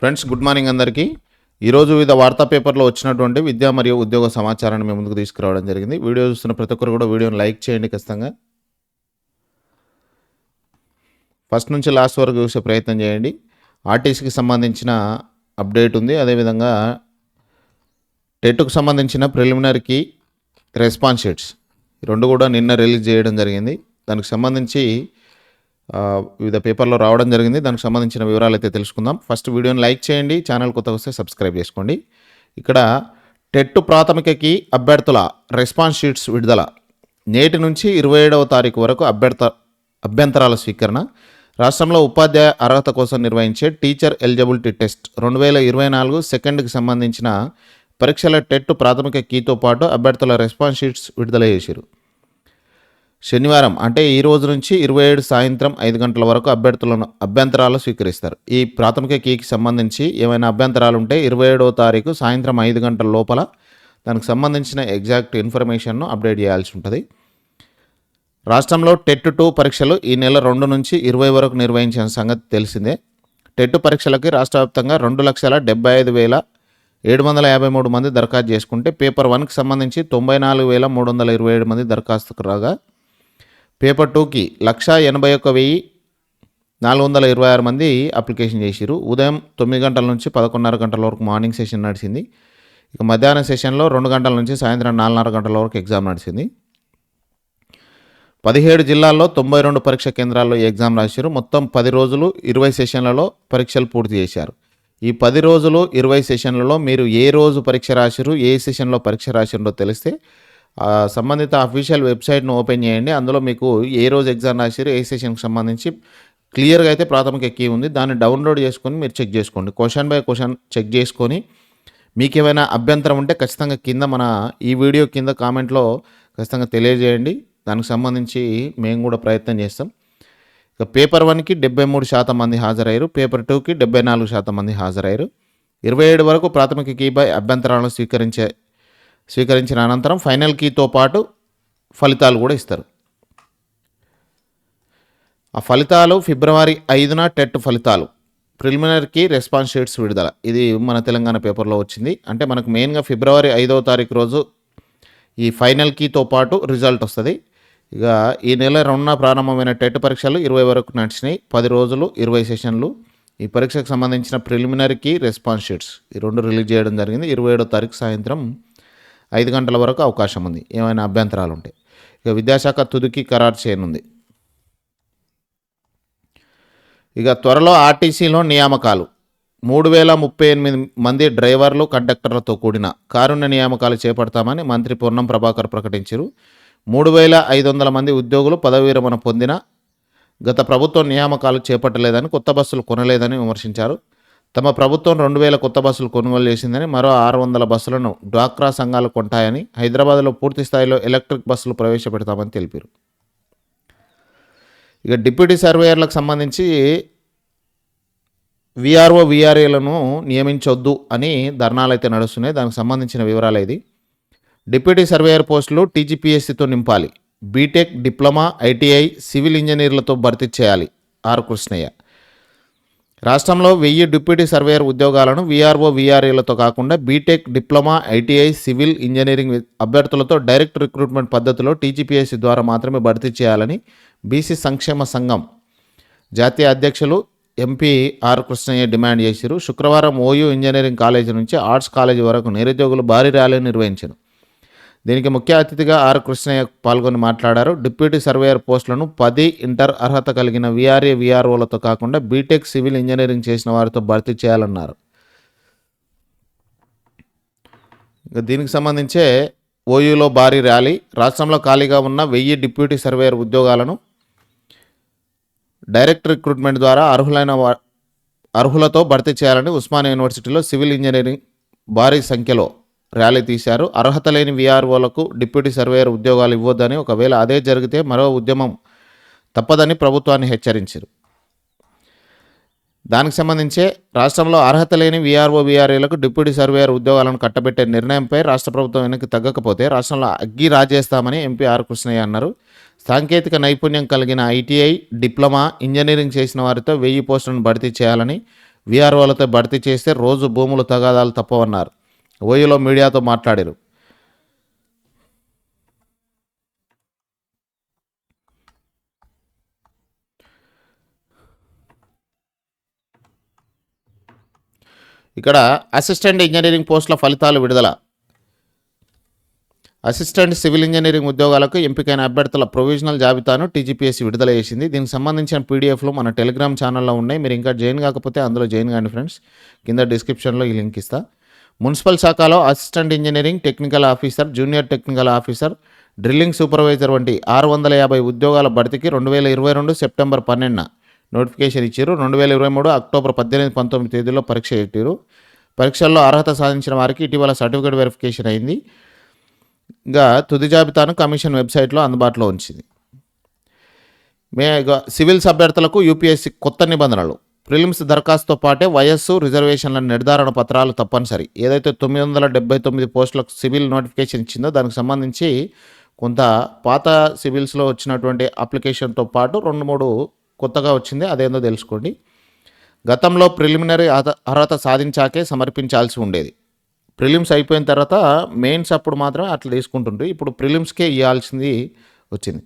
Friends good morning అందరికీ. ఈరోజు వివిధ వార్తా పేపర్లో వచ్చినటువంటి విద్యా మరియు ఉద్యోగ సమాచారాన్ని మేము ముందుకు తీసుకురావడం జరిగింది. వీడియో చూస్తున్న ప్రతి ఒక్కరు కూడా వీడియోని లైక్ చేయండి ఖచ్చితంగా. ఫస్ట్ నుంచి లాస్ట్ వరకు చూసే ప్రయత్నం చేయండి. ఆర్టీసీకి సంబంధించిన అప్డేట్ ఉంది. అదేవిధంగా టెట్కు సంబంధించిన ప్రిలిమినరీకి రెస్పాన్స్ షీట్స్ రెండు కూడా నిన్న రిలీజ్ చేయడం జరిగింది. దానికి సంబంధించి వివిధ పేపర్లో రావడం జరిగింది. దానికి సంబంధించిన వివరాలు అయితే తెలుసుకుందాం. ఫస్ట్ వీడియోని లైక్ చేయండి ఛానల్ కొత్త వస్తే సబ్స్క్రైబ్ చేసుకోండి. ఇక్కడ టెట్ ప్రాథమికకి అభ్యర్థుల రెస్పాన్స్ షీట్స్ విడుదల. నేటి నుంచి ఇరవై ఏడవ తారీఖు వరకు అభ్యర్థ అభ్యంతరాల స్వీకరణ. రాష్ట్రంలో ఉపాధ్యాయ అర్హత కోసం నిర్వహించే టీచర్ ఎలిజిబిలిటీ టెస్ట్ రెండు వేల ఇరవై నాలుగు సెకండ్కి సంబంధించిన పరీక్షల టెట్ ప్రాథమిక కీతో పాటు అభ్యర్థుల రెస్పాన్స్ షీట్స్ విడుదల చేశారు. శనివారం అంటే ఈ రోజు నుంచి ఇరవై ఏడు సాయంత్రం ఐదు గంటల వరకు అభ్యర్థులను అభ్యంతరాలు స్వీకరిస్తారు. ఈ ప్రాథమిక కీకి సంబంధించి ఏమైనా అభ్యంతరాలు ఉంటే ఇరవై ఏడవ తారీఖు సాయంత్రం ఐదు గంటల లోపల దానికి సంబంధించిన ఎగ్జాక్ట్ ఇన్ఫర్మేషన్ను అప్డేట్ చేయాల్సి ఉంటుంది. రాష్ట్రంలో టెట్ టూ పరీక్షలు ఈ నెల రెండు నుంచి ఇరవై వరకు నిర్వహించిన సంగతి తెలిసిందే. టెట్ పరీక్షలకి రాష్ట్ర వ్యాప్తంగా రెండు లక్షల డెబ్బై ఐదు వేల ఏడు వందల యాభై మూడు మంది దరఖాస్తు చేసుకుంటే పేపర్ వన్కి సంబంధించి తొంభై నాలుగు వేల మూడు వందల ఇరవై ఏడు మంది దరఖాస్తుకు రాగా పేపర్ టూకి లక్ష ఎనభై ఒక్క వెయ్యి నాలుగు వందల ఇరవై ఆరు మంది అప్లికేషన్ చేసిరు ఉదయం తొమ్మిది గంటల నుంచి పదకొండున్నర గంటల వరకు మార్నింగ్ సెషన్ నడిచింది. ఇక మధ్యాహ్నం సెషన్లో రెండు గంటల నుంచి సాయంత్రం నాలుగున్నర గంటల వరకు ఎగ్జామ్ నడిచింది. పదిహేడు జిల్లాల్లో తొంభై రెండు పరీక్ష కేంద్రాల్లో ఎగ్జామ్ రాశారు మొత్తం పది రోజులు ఇరవై సెషన్లలో పరీక్షలు పూర్తి చేశారు. ఈ పది రోజులు ఇరవై సెషన్లలో మీరు ఏ రోజు పరీక్ష రాశారు ఏ సెషన్లో పరీక్ష రాసిండో తెలిస్తే సంబంధిత అఫీషియల్ వెబ్సైట్ను ఓపెన్ చేయండి. అందులో మీకు ఏ రోజు ఎగ్జామ్ రాశారు ఏ సెషన్కి సంబంధించి క్లియర్గా అయితే ప్రాథమిక కీ ఉంది. దాన్ని డౌన్లోడ్ చేసుకొని మీరు చెక్ చేసుకోండి. క్వశ్చన్ బై క్వశ్చన్ చెక్ చేసుకొని మీకు ఏమైనా అభ్యంతరం ఉంటే ఖచ్చితంగా కింద మన ఈ వీడియో కింద కామెంట్లో ఖచ్చితంగా తెలియజేయండి. దానికి సంబంధించి మేము కూడా ప్రయత్నం చేస్తాం. ఇక పేపర్ వన్కి డెబ్బై మూడు శాతం మంది హాజరయ్యారు. పేపర్ టూకి డెబ్బై నాలుగు శాతం మంది హాజరయ్యారు. ఇరవై ఏడు వరకు ప్రాథమిక కీపై అభ్యంతరాలను స్వీకరించే స్వీకరించిన అనంతరం ఫైనల్ కీతో పాటు ఫలితాలు కూడా ఇస్తారు. ఆ ఫలితాలు ఫిబ్రవరి ఐదున టెట్ ఫలితాలు. ప్రిలిమినరీకి రెస్పాన్స్ షీట్స్ విడుదల. ఇది మన తెలంగాణ పేపర్లో వచ్చింది. అంటే మనకు మెయిన్గా ఫిబ్రవరి ఐదవ తారీఖు రోజు ఈ ఫైనల్ కీతో పాటు రిజల్ట్ వస్తుంది. ఇక ఈ నెల రెండున ప్రారంభమైన టెట్ పరీక్షలు ఇరవై వరకు నడిచినాయి. పది రోజులు ఇరవై సెషన్లు. ఈ పరీక్షకు సంబంధించిన ప్రిలిమినరీకి రెస్పాన్స్ షీట్స్. ఈ రెండు రిలీజ్ చేయడం జరిగింది. ఇరవై ఏడో తారీఖు సాయంత్రం ఐదు గంటల వరకు అవకాశం ఉంది. ఏమైనా అభ్యంతరాలు ఉంటే ఇక విద్యాశాఖ తుదికి ఖరారు చేయనుంది. ఇక త్వరలో ఆర్టీసీలో నియామకాలు. మూడు వేల ముప్పై ఎనిమిది మంది డ్రైవర్లు కండక్టర్లతో కూడిన కారుణ్య నియామకాలు చేపడతామని మంత్రి పొన్నం ప్రభాకర్ ప్రకటించారు. మూడు వేల ఐదు వందల మంది ఉద్యోగులు పదవి విరమణ పొందిన గత ప్రభుత్వం నియామకాలు చేపట్టలేదని కొత్త బస్సులు కొనలేదని విమర్శించారు. తమ ప్రభుత్వం రెండు వేల కొత్త బస్సులు కొనుగోలు చేసిందని మరో ఆరు వందల బస్సులను డ్వాక్రా సంఘాలు కొంటాయని హైదరాబాద్లో పూర్తి స్థాయిలో ఎలక్ట్రిక్ బస్సులు ప్రవేశపెడతామని తెలిపారు. ఇక డిప్యూటీ సర్వేయర్లకు సంబంధించి విఆర్ఓ విఆర్ఏలను నియమించొద్దు అని ధర్నాలు అయితే నడుస్తున్నాయి. దానికి సంబంధించిన వివరాలు ఇది. డిప్యూటీ సర్వేయర్ పోస్టులు టీజీపీఎస్సీతో నింపాలి. బీటెక్ డిప్లొమా ఐటీఐ సివిల్ ఇంజనీర్లతో భర్తీ చేయాలి. ఆర్ కృష్ణయ్య. రాష్ట్రంలో వెయ్యి డిప్యూటీ సర్వేయర్ ఉద్యోగాలను వీఆర్ఓ వీఆర్ఏలతో కాకుండా B Tech diploma ITI civil engineering అభ్యర్థులతో direct recruitment పద్ధతిలో టీజీపీఎస్సీ ద్వారా మాత్రమే భర్తీ చేయాలని బీసీ సంక్షేమ సంఘం జాతీయ అధ్యక్షులు ఎంపీ ఆర్ కృష్ణయ్య డిమాండ్ చేశారు శుక్రవారం ఓయూ ఇంజనీరింగ్ కాలేజీ నుంచి ఆర్ట్స్ కాలేజీ వరకు నిరుద్యోగులు భారీ ర్యాలీ నిర్వహించారు దీనికి ముఖ్య అతిథిగా ఆర్ కృష్ణయ్య పాల్గొని మాట్లాడారు. డిప్యూటీ సర్వేయర్ పోస్టులను పది ఇంటర్ అర్హత కలిగిన వీఆర్ఏ వీఆర్ఓలతో కాకుండా బీటెక్ సివిల్ ఇంజనీరింగ్ చేసిన వారితో భర్తీ చేయాలన్నారు. దీనికి సంబంధించే ఓయూలో భారీ ర్యాలీ. రాష్ట్రంలో ఖాళీగా ఉన్న వెయ్యి డిప్యూటీ సర్వేయర్ ఉద్యోగాలను డైరెక్ట్ రిక్రూట్మెంట్ ద్వారా అర్హులైన వా- అర్హులతో భర్తీ చేయాలని ఉస్మానియా యూనివర్సిటీలో సివిల్ ఇంజనీరింగ్ భారీ సంఖ్యలో ర్యాలీ తీశారు. అర్హత లేని వీఆర్ఓలకు డిప్యూటీ సర్వేయర్ ఉద్యోగాలు ఇవ్వొద్దని ఒకవేళ అదే జరిగితే మరో ఉద్యమం తప్పదని ప్రభుత్వాన్ని హెచ్చరించారు. దానికి సంబంధించే రాష్ట్రంలో అర్హత లేని వీఆర్ఓ వీఆర్ఏలకు డిప్యూటీ సర్వేయర్ ఉద్యోగాలను కట్టబెట్టే నిర్ణయంపై రాష్ట్ర ప్రభుత్వం వెనక్కి తగ్గకపోతే రాష్ట్రంలో అగ్గి రాజేస్తామని ఎంపీ ఆర్ కృష్ణయ్య అన్నారు. సాంకేతిక నైపుణ్యం కలిగిన ఐటీఐ డిప్లొమా ఇంజనీరింగ్ చేసిన వారితో వెయ్యి పోస్టులను భర్తీ చేయాలని వీఆర్ఓలతో భర్తీ చేస్తే రోజు భూములు తగాదాలు తప్పవన్నారు. ఓయూలో మీడియాతో మాట్లాడారు. ఇక్కడ అసిస్టెంట్ ఇంజనీరింగ్ పోస్టుల ఫలితాలు విడుదల. అసిస్టెంట్ సివిల్ ఇంజనీరింగ్ ఉద్యోగాలకు ఎంపికైన అభ్యర్థుల ప్రొవిజనల్ జాబితాను టీజీపీఎస్సీ విడుదల చేసింది. దీనికి సంబంధించిన పీడిఎఫ్లు మన టెలిగ్రామ్ ఛానల్లో ఉన్నాయి. మీరు ఇంకా జాయిన్ కాకపోతే అందులో జాయిన్ కాండి ఫ్రెండ్స్. కింద డిస్క్రిప్షన్లో ఈ లింక్ ఇస్తా. మున్సిపల్ శాఖలో assistant engineering technical officer junior technical officer drilling supervisor వంటి ఆరు వందల యాభై ఉద్యోగాల భర్తీకి రెండు వేల ఇరవై రెండు సెప్టెంబర్ పన్నెండున నోటిఫికేషన్ ఇచ్చారు. రెండు వేల ఇరవై మూడు అక్టోబర్ పద్దెనిమిది పంతొమ్మిది తేదీలో పరీక్ష పెట్టారు. పరీక్షల్లో అర్హత సాధించిన వారికి ఇటీవల సర్టిఫికేట్ వెరిఫికేషన్ అయింది. ఇంకా తుది జాబితాను కమిషన్ వెబ్సైట్లో అందుబాటులో ఉంచింది. మే సివిల్స్ అభ్యర్థులకు యూపీఎస్సీ కొత్త నిబంధనలు. ప్రిలిమ్స్ దరఖాస్తుతో పాటే వయస్సు రిజర్వేషన్ల నిర్ధారణ పత్రాలు తప్పనిసరి. ఏదైతే తొమ్మిది వందల డెబ్బై తొమ్మిది పోస్టులకు సివిల్ నోటిఫికేషన్ ఇచ్చిందో దానికి సంబంధించి కొంత పాత సివిల్స్లో వచ్చినటువంటి అప్లికేషన్తో పాటు రెండు మూడు కొత్తగా వచ్చింది అదేందో తెలుసుకోండి. గతంలో ప్రిలిమినరీ అర్హత అర్హత సాధించాకే సమర్పించాల్సి ఉండేది. ప్రిలిమ్స్ అయిపోయిన తర్వాత మెయిన్స్ అప్పుడు మాత్రమే అట్లా తీసుకుంటుండ్రు. ఇప్పుడు ప్రిలిమ్స్కే ఇవ్వాల్సింది వచ్చింది.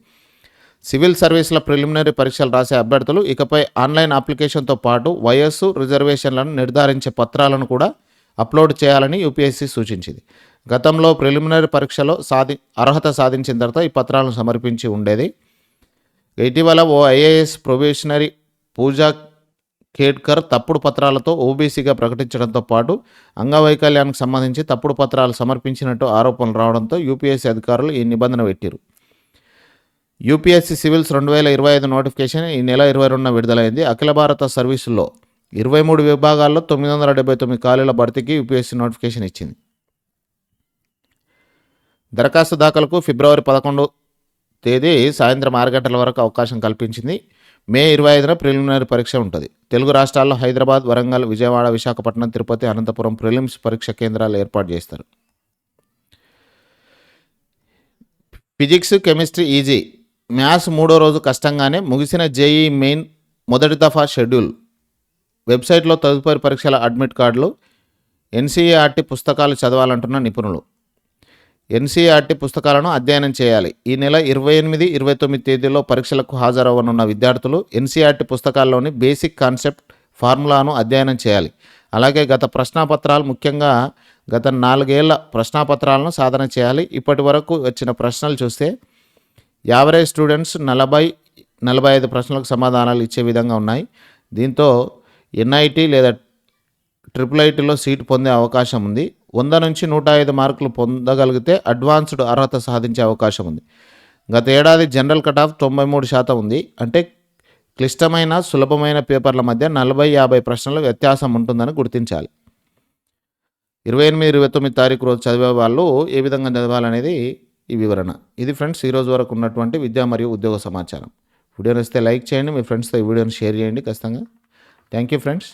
సివిల్ సర్వీసుల ప్రిలిమినరీ పరీక్షలు రాసే అభ్యర్థులు ఇకపై ఆన్లైన్ అప్లికేషన్తో పాటు వయస్సు రిజర్వేషన్లను నిర్ధారించే పత్రాలను కూడా అప్లోడ్ చేయాలని యూపీఎస్సీ సూచించింది. గతంలో ప్రిలిమినరీ పరీక్షలో సాధి అర్హత సాధించిన తర్వాత ఈ పత్రాలను సమర్పించి ఉండేది. ఇటీవల ఓ ఐఏఎస్ ప్రొబేషనరీ పూజా ఖేడ్కర్ తప్పుడు పత్రాలతో ఓబీసీగా ప్రకటించడంతో పాటు అంగవైకల్యానికి సంబంధించి తప్పుడు పత్రాలు సమర్పించినట్టు ఆరోపణలు రావడంతో యూపీఎస్సీ అధికారులు ఈ నిబంధన పెట్టారు. యూపీఎస్సీ సివిల్స్ రెండు వేల ఇరవై ఐదు నోటిఫికేషన్ ఈ నెల ఇరవై రెండున విడుదలైంది. అఖిల భారత సర్వీసుల్లో ఇరవై మూడు విభాగాల్లో తొమ్మిది వందల డెబ్బై తొమ్మిది ఖాళీల భర్తీకి యూపీఎస్సీ నోటిఫికేషన్ ఇచ్చింది. దరఖాస్తు దాఖలకు ఫిబ్రవరి పదకొండు తేదీ సాయంత్రం ఆరు గంటల వరకు అవకాశం కల్పించింది. మే ఇరవై ఐదున ప్రిలిమినరీ పరీక్ష ఉంటుంది. తెలుగు రాష్ట్రాల్లో హైదరాబాద్ వరంగల్ విజయవాడ విశాఖపట్నం తిరుపతి అనంతపురం ప్రిలిమ్స్ పరీక్ష కేంద్రాలు ఏర్పాటు చేస్తారు. ఫిజిక్స్ కెమిస్ట్రీ ఈజీ మ్యాథ్స్ మూడో రోజు కష్టంగానే ముగిసిన జేఈ మెయిన్ మొదటి దఫా షెడ్యూల్. వెబ్సైట్లో తదుపరి పరీక్షల అడ్మిట్ కార్డులు ఎన్సీఈఆర్టీ పుస్తకాలు చదవాలంటున్న నిపుణులు. ఎన్సీఆర్టీ పుస్తకాలను అధ్యయనం చేయాలి. ఈ నెల ఇరవై ఎనిమిది ఇరవై తొమ్మిది తేదీల్లో పరీక్షలకు హాజరవ్వనున్న విద్యార్థులు ఎన్సీఆర్టీ పుస్తకాల్లోని బేసిక్ కాన్సెప్ట్ ఫార్ములాను అధ్యయనం చేయాలి. అలాగే గత ప్రశ్నాపత్రాలు ముఖ్యంగా గత నాలుగేళ్ళ ప్రశ్నాపత్రాలను సాధన చేయాలి. ఇప్పటి వరకు వచ్చిన ప్రశ్నలు చూస్తే యావరేజ్ స్టూడెంట్స్ నలభై నలభై ఐదు ప్రశ్నలకు సమాధానాలు ఇచ్చే విధంగా ఉన్నాయి. దీంతో ఎన్ఐటి లేదా ట్రిపుల్ ఐటీలో సీటు పొందే అవకాశం ఉంది. వంద నుంచి నూట ఐదు మార్కులు పొందగలిగితే అడ్వాన్స్డ్ అర్హత సాధించే అవకాశం ఉంది. గత ఏడాది జనరల్ కట్ ఆఫ్ తొంభై మూడు శాతం ఉంది. అంటే క్లిష్టమైన సులభమైన పేపర్ల మధ్య నలభై యాభై ప్రశ్నల వ్యత్యాసం ఉంటుందని గుర్తించాలి. ఇరవై ఎనిమిది ఇరవై తొమ్మిది తారీఖు రోజు చదివే వాళ్ళు ఏ విధంగా చదవాలనేది ఈ వివరణ. ఇది ఫ్రెండ్స్ ఈరోజు వరకు ఉన్నటువంటి విద్యా మరియు ఉద్యోగ సమాచారం. వీడియో నచ్చితే లైక్ చేయండి మీ ఫ్రెండ్స్తో ఈ వీడియోని షేర్ చేయండి ఖచ్చితంగా. Thank you friends.